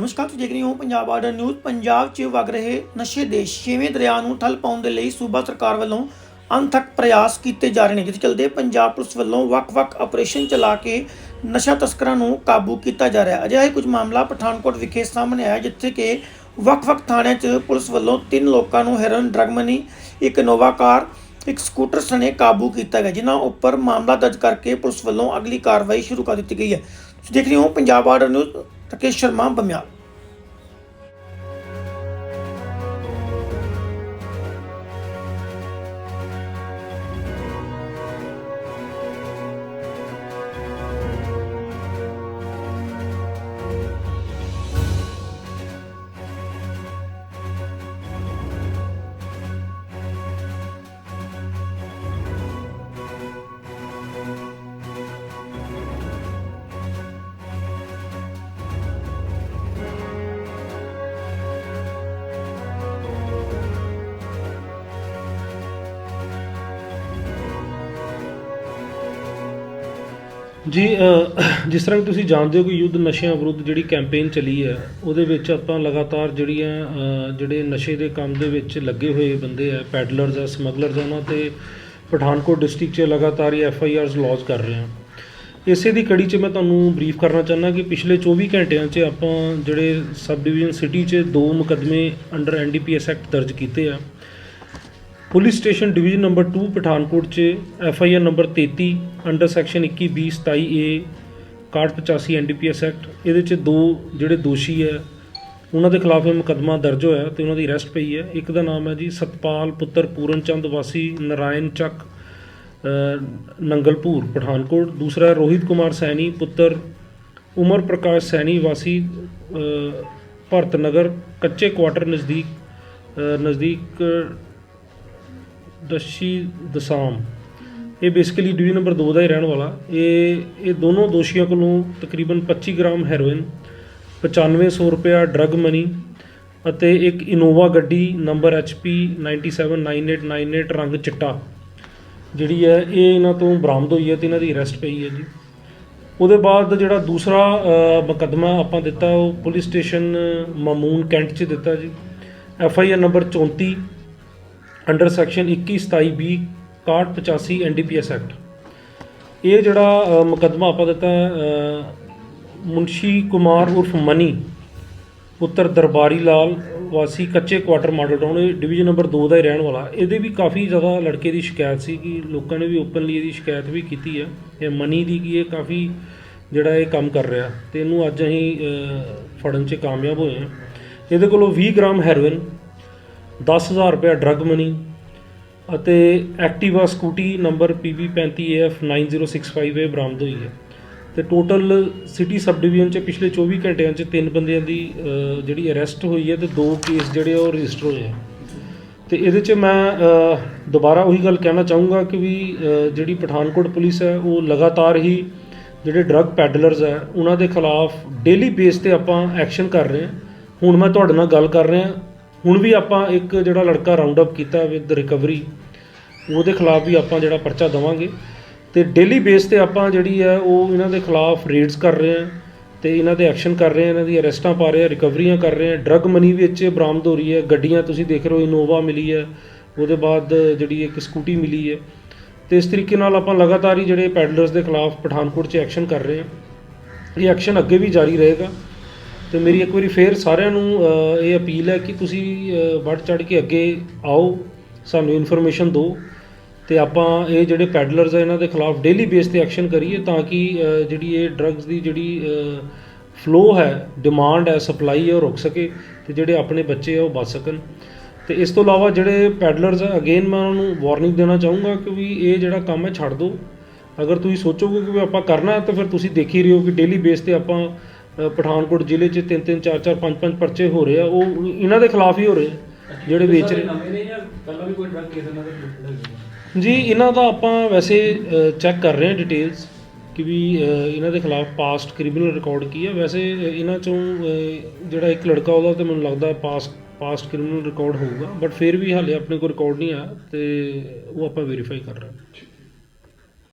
ਨਮਸਕਾਰ, ਤੁਸੀਂ ਦੇਖ ਰਹੇ ਹੋ ਪੰਜਾਬ ਆਰਡਰ ਨਿਊਜ਼। ਪੰਜਾਬ 'ਚ ਵਗ ਰਹੇ ਨਸ਼ੇ ਦੇ ਛੇਵੇਂ ਦਰਿਆ ਨੂੰ ਠੱਲ ਪਾਉਣ ਦੇ ਲਈ ਸੂਬਾ ਸਰਕਾਰ ਵੱਲੋਂ ਅਣਥੱਕ ਪ੍ਰਯਾਸ ਕੀਤੇ ਜਾ ਰਹੇ ਨੇ, ਜਿਸ ਚਲਦੇ ਪੰਜਾਬ ਪੁਲਿਸ ਵੱਲੋਂ ਵੱਖ-ਵੱਖ ਆਪਰੇਸ਼ਨ ਚਲਾ ਕੇ ਨਸ਼ਾ ਤਸਕਰਾਂ ਨੂੰ ਕਾਬੂ ਕੀਤਾ ਜਾ ਰਿਹਾ। ਹੈ ਅਜਿਹਾ ਹੀ ਕੁਝ ਮਾਮਲਾ ਪਠਾਨਕੋਟ ਵਿਖੇ ਸਾਹਮਣੇ ਆਇਆ, ਜਿੱਥੇ ਕਿ ਵੱਖ-ਵੱਖ ਥਾਣਿਆਂ 'ਚ ਪੁਲਿਸ ਵੱਲੋਂ ਤਿੰਨ ਲੋਕਾਂ ਨੂੰ ਹੈਰੋਇਨ, ਡਰਗ ਮਨੀ, ਇੱਕ ਇਨੋਵਾ ਕਾਰ, ਇੱਕ ਸਕੂਟਰ ਸਣੇ ਕਾਬੂ ਕੀਤਾ ਗਿਆ, ਜਿਨ੍ਹਾਂ ਉੱਪਰ ਮਾਮਲਾ ਦਰਜ ਕਰਕੇ ਪੁਲਿਸ ਵੱਲੋਂ ਅਗਲੀ ਕਾਰਵਾਈ ਸ਼ੁਰੂ ਕਰ ਦਿੱਤੀ ਗਈ ਹੈ। ਤੁਸੀਂ ਦੇਖ ਰਹੇ ਹੋ ਪੰਜਾਬ ਆਰਡਰ ਨਿਊਜ਼ ਤਕੇਸ਼ ਸ਼ਰਮਾ, ਬਮਿਆਲ। ਜੀ ਜਿਸ ਤਰ੍ਹਾਂ ਕਿ ਤੁਸੀਂ ਜਾਣਦੇ ਹੋ ਕਿ ਯੁੱਧ ਨਸ਼ਿਆਂ ਵਿਰੁੱਧ ਜਿਹੜੀ ਕੈਂਪੇਨ ਚੱਲੀ ਹੈ, ਉਹਦੇ ਵਿੱਚ ਆਪਾਂ ਲਗਾਤਾਰ ਜਿਹੜੀਆਂ ਜਿਹੜੇ ਨਸ਼ੇ ਦੇ ਕੰਮ ਦੇ ਵਿੱਚ ਲੱਗੇ ਹੋਏ ਬੰਦੇ ਆ ਪੈਡਲਰਸ ਆ ਸਮਗਲਰਸ ਆ, ਉਹਨਾਂ ਤੇ ਪਠਾਨਕੋਟ ਡਿਸਟ੍ਰਿਕਟ 'ਚ ਲਗਾਤਾਰ ਹੀ ਐਫ ਆਈ ਆਰਸ ਲੌਂਚ ਕਰ ਰਹੇ ਹਾਂ। ਇਸੇ ਦੀ ਕੜੀ 'ਚ ਮੈਂ ਤੁਹਾਨੂੰ ਬਰੀਫ ਕਰਨਾ ਚਾਹੁੰਦਾ ਕਿ ਪਿਛਲੇ 24 ਘੰਟਿਆਂ 'ਚ ਆਪਾਂ ਜਿਹੜੇ ਸਬ ਡਿਵੀਜ਼ਨ ਸਿਟੀ 'ਚ ਦੋ ਮੁਕੱਦਮੇ under N D P S act ਦਰਜ ਕੀਤੇ ਆ। Police station division number 2 Pathankot 'ਚ F I R number 33 under section 21 20 27 A 6185 N D P S act ਇਹਦੇ 'ਚ ਦੋ ਜਿਹੜੇ ਦੋਸ਼ੀ ਹੈ ਉਹਨਾਂ ਦੇ ਖਿਲਾਫ ਇਹ ਮੁਕੱਦਮਾ ਦਰਜ ਹੋਇਆ ਤੇ ਉਹਨਾਂ ਦੀ ਅਰੈਸਟ ਪਈ ਹੈ। ਇੱਕ ਦਾ ਨਾਮ ਹੈ ਜੀ ਸਤਪਾਲ ਪੁੱਤਰ ਪੂਰਨ ਚੰਦ ਵਾਸੀ ਨਰਾਇਣ ਚੱਕ ਅ, ਨੰਗਲਪੁਰ ਪਠਾਨਕੋਟ। ਦੂਸਰਾ ਹੈ ਰੋਹਿਤ ਕੁਮਾਰ ਸੈਣੀ ਪੁੱਤਰ ਉਮਰ ਪ੍ਰਕਾਸ਼ ਸੈਣੀ ਵਾਸੀ ਭਰਤ ਨਗਰ ਕੱਚੇ ਕੁਆਟਰ ਨਜ਼ਦੀਕ ਨਜ਼ਦੀਕ ਦਸ਼ੀ ਦਸਾਮ। ਇਹ ਬੇਸਿਕਲੀ ਡਿਵੀਜ਼ਨ ਨੰਬਰ 2 ਦਾ ਹੀ ਰਹਿਣ ਵਾਲਾ। ਇਹ ਇਹ ਦੋਨੋਂ ਦੋਸ਼ੀਆਂ ਕੋਲੋਂ ਤਕਰੀਬਨ 25 ਗ੍ਰਾਮ ਹੈਰੋਇਨ 9500 ਰੁਪਇਆ ਡਰਗ ਮਨੀ ਅਤੇ ਇੱਕ ਇਨੋਵਾ ਗੱਡੀ ਨੰਬਰ HP 979898 ਰੰਗ ਚਿੱਟਾ। ਜਿਹੜੀ ਹੈ ਇਹ ਇਹਨਾਂ ਤੋਂ ਬਰਾਮਦ ਹੋਈ ਹੈ ਤੇ ਇਹਨਾਂ ਦੀ ਅਰੈਸਟ ਪਈ ਹੈ ਜੀ। ਉਹਦੇ ਬਾਅਦ ਜਿਹੜਾ ਦੂਸਰਾ ਅ, ਮੁਕੱਦਮਾ ਆਪਾਂ ਦਿੱਤਾ ਉਹ ਪੁਲਿਸ ਸਟੇਸ਼ਨ ਮਾਮੂਨ ਕੈਂਟ 'ਚ ਦਿੱਤਾ ਜੀ। F I R number 34 under section 21 27 20 6185 NDPS act. ਇਹ ਜਿਹੜਾ ਅ, ਮੁਕੱਦਮਾ ਆਪਾਂ ਦਿੱਤਾ ਅ, ਮੁਨਸ਼ੀ ਕੁਮਾਰ ਉਰਫ ਮਨੀ ਪੁੱਤਰ ਦਰਬਾਰੀ ਲਾਲ ਵਾਸੀ ਕੱਚੇ ਕੁਆਟਰ ਮਾਡਲ ਟਾਊਨ ਇਹ ਡਿਵੀਜ਼ਨ ਨੰਬਰ 2 ਦਾ ਹੀ ਰਹਿਣ ਵਾਲਾ। ਇਹਦੇ ਵੀ ਕਾਫੀ ਜ਼ਿਆਦਾ ਲੜਕੇ ਦੀ ਸ਼ਿਕਾਇਤ ਸੀ ਕਿ ਲੋਕਾਂ ਨੇ ਵੀ ਓਪਨਲੀ ਇਹਦੀ ਸ਼ਿਕਾਇਤ ਵੀ ਕੀਤੀ ਹੈ। ਇਹ ਮਨੀ ਦੀ ਕਿ ਇਹ ਕਾਫੀ ਜਿਹੜਾ ਇਹ ਕੰਮ ਕਰ ਰਿਹਾ। ਤੇ ਇਹਨੂੰ ਅੱਜ ਅਸੀਂ ਫੜਨ 'ਚ ਕਾਮਯਾਬ ਹੋਏ ਹਾਂ। ਇਹਦੇ ਕੋਲੋਂ 20 ਗ੍ਰਾਮ ਹੈਰੋਇਨ 10000 ਰੁਪਏ ਡਰੱਗ ਮਨੀ ਅਤੇ ਐਕਟਿਵਾ ਸਕੂਟੀ ਨੰਬਰ PB35AF 9065 ਇਹ ਬਰਾਮਦ ਹੋਈ ਹੈ। ਤੇ ਟੋਟਲ ਸਿਟੀ ਸਬ ਡਿਵੀਜ਼ਨ ਚ ਪਿਛਲੇ 24 ਘੰਟਿਆਂ ਚ ਤਿੰਨ ਬੰਦਿਆਂ ਦੀ ਜਿਹੜੀ ਅਰੈਸਟ ਹੋਈ ਹੈ ਤੇ ਦੋ ਕੇਸ ਜਿਹੜੇ ਉਹ ਰਜਿਸਟਰ ਹੋਏ ਆ। ਤੇ ਇਹਦੇ ਚ ਮੈਂ ਦੁਬਾਰਾ ਉਹੀ ਗੱਲ ਕਹਿਣਾ ਚਾਹੂੰਗਾ ਕਿ ਵੀ ਜਿਹੜੀ ਪਠਾਨਕੋਟ ਪੁਲਿਸ ਹੈ, ਉਹ ਲਗਾਤਾਰ ਹੀ ਜਿਹੜੇ ਡਰੱਗ ਪੈਡਲਰਸ ਹੈ, ਉਹਨਾਂ ਦੇ ਖਿਲਾਫ ਡੇਲੀ ਬੇਸ ਤੇ ਆਪਾਂ ਐਕਸ਼ਨ ਕਰ ਰਹੇ ਹਾਂ। ਹੁਣ ਮੈਂ ਤੁਹਾਡੇ ਨਾਲ ਗੱਲ ਕਰ ਰਿਹਾ ਹੁਣ ਵੀ ਆਪਾਂ ਇੱਕ ਜਿਹੜਾ ਲੜਕਾ ਰਾਉਂਡ ਅਪ ਕੀਤਾ ਵਿਦ ਰਿਕਵਰੀ ਉਹਦੇ ਖਿਲਾਫ ਵੀ ਆਪਾਂ ਜਿਹੜਾ ਪਰਚਾ ਦਵਾਂਗੇ। ਤੇ ਡੇਲੀ ਬੇਸ ਤੇ ਆਪਾਂ ਜਿਹੜੀ ਹੈ ਉਹ ਇਹਨਾਂ ਦੇ ਖਿਲਾਫ ਰੇਡਸ ਕਰ ਰਹੇ ਹਾਂ ਤੇ ਇਹਨਾਂ ਦੇ ਐਕਸ਼ਨ ਕਰ ਰਹੇ ਹਾਂ ਇਹਨਾਂ ਦੀ ਅਰੈਸਟਾਂ ਪਾ ਰਹੇ ਹਾਂ ਰਿਕਵਰੀਆਂ ਕਰ ਰਹੇ ਹਾਂ ਡਰੱਗ ਮਨੀ ਵਿੱਚ ਬਰਾਮਦ ਹੋ ਰਹੀ ਹੈ ਗੱਡੀਆਂ ਤੁਸੀਂ ਦੇਖ ਰਹੇ ਹੋ ਇਨੋਵਾ ਮਿਲੀ ਹੈ ਉਹਦੇ ਬਾਅਦ ਜਿਹੜੀ ਇੱਕ ਸਕੂਟੀ ਮਿਲੀ ਹੈ ਤੇ ਇਸ ਤਰੀਕੇ ਨਾਲ ਆਪਾਂ ਲਗਾਤਾਰ ਹੀ ਜਿਹੜੇ ਪੈਡਲਰਸ ਦੇ ਖਿਲਾਫ ਪਠਾਨਕੋਟ 'ਚ ਐਕਸ਼ਨ ਕਰ ਰਹੇ ਹਾਂ ਇਹ ਐਕਸ਼ਨ ਅੱਗੇ ਵੀ ਜਾਰੀ ਰਹੇਗਾ। ਤੇ ਮੇਰੀ ਇੱਕ ਵਾਰੀ ਫੇਰ ਸਾਰਿਆਂ ਨੂੰ ਅ, ਇਹ ਅਪੀਲ ਹੈ ਕਿ ਤੁਸੀਂ ਅ, ਵੱਧ ਚੜ ਕੇ ਅੱਗੇ ਆਓ ਸਾਨੂੰ ਇਨਫੋਰਮੇਸ਼ਨ ਦਿਓ ਤੇ ਆਪਾਂ ਇਹ ਜਿਹੜੇ ਪੈਡਲਰਸ ਆ ਇਹਨਾਂ ਦੇ ਖਿਲਾਫ ਡੇਲੀ ਬੇਸ ਤੇ ਐਕਸ਼ਨ ਕਰੀਏ ਤਾਂ ਕਿ ਅ, ਜਿਹੜੀ ਇਹ ਡਰੱਗਸ ਦੀ ਜਿਹੜੀ ਫਲੋ ਹੈ ਡਿਮਾਂਡ ਹੈ ਸਪਲਾਈ ਹੈ ਉਹ ਰੁਕ ਸਕੇ ਤੇ ਜਿਹੜੇ ਆਪਣੇ ਬੱਚੇ ਆ ਉਹ ਬਚ ਸਕਣ। ਤੇ ਇਸ ਤੋਂ ਇਲਾਵਾ ਜਿਹੜੇ ਪੈਡਲਰਸ ਆ ਅਗੇਨ ਮੈਂ ਉਹਨਾਂ ਨੂੰ ਵਾਰਨਿੰਗ ਦੇਣਾ ਚਾਹੂੰਗਾ ਕਿ ਵੀ ਇਹ ਜਿਹੜਾ ਕੰਮ ਹੈ ਛੱਡ ਦਿਓ। ਅਗਰ ਤੁਸੀਂ ਸੋਚੋਗੇ ਕਿ ਵੀ ਆਪਾਂ ਕਰਨਾ ਹੈ ਤਾਂ ਫਿਰ ਤੁਸੀਂ ਦੇਖ ਹੀ ਰਹੇ ਹੋ ਕਿ ਡੇਲੀ ਬੇਸ ਤੇ ਆਪਾਂ ਪਠਾਨਕੋਟ ਜ਼ਿਲ੍ਹੇ 'ਚ ਤਿੰਨ ਤਿੰਨ ਚਾਰ ਚਾਰ ਪੰਜ ਪੰਜ ਪਰਚੇ ਹੋ ਰਹੇ ਆ। ਉਹ ਇਹਨਾਂ ਦੇ ਖਿਲਾਫ ਹੀ ਹੋ ਰਹੇ ਆ ਜਿਹੜੇ ਵੇਚ ਰਹੇ ਨਵੇਂ ਨੇ ਜਾਂ ਪਹਿਲਾਂ ਵੀ ਕੋਈ ਡਰਗ ਕੇਸ ਇਹਨਾਂ ਦੇ ਰਿਲੇਟਡ ਜੀ ਇਹਨਾਂ ਦਾ ਆਪਾਂ ਵੈਸੇ ਚੈੱਕ ਕਰ ਰਹੇ ਹਾਂ ਡਿਟੇਲਸ ਕਿ ਵੀ ਇਹਨਾਂ ਦੇ ਖਿਲਾਫ ਪਾਸਟ ਕ੍ਰਿਮੀਨਲ ਰਿਕਾਰਡ ਕੀ ਹੈ ਵੈਸੇ ਇਹਨਾਂ ਚੋਂ ਜਿਹੜਾ ਇੱਕ ਲੜਕਾ ਉਹਦਾ ਤੇ ਮੈਨੂੰ ਲੱਗਦਾ ਪਾਸਟ ਪਾਸਟ ਕ੍ਰਿਮੀਨਲ ਰਿਕਾਰਡ ਹੋਊਗਾ ਬਟ ਫਿਰ ਵੀ ਹਾਲੇ ਆਪਣੇ ਕੋਲ ਰਿਕਾਰਡ ਨਹੀਂ ਆਇਆ ਤੇ ਉਹ ਆਪਾਂ ਵੈਰੀਫਾਈ ਕਰ ਰਹੇ ਹਾਂ।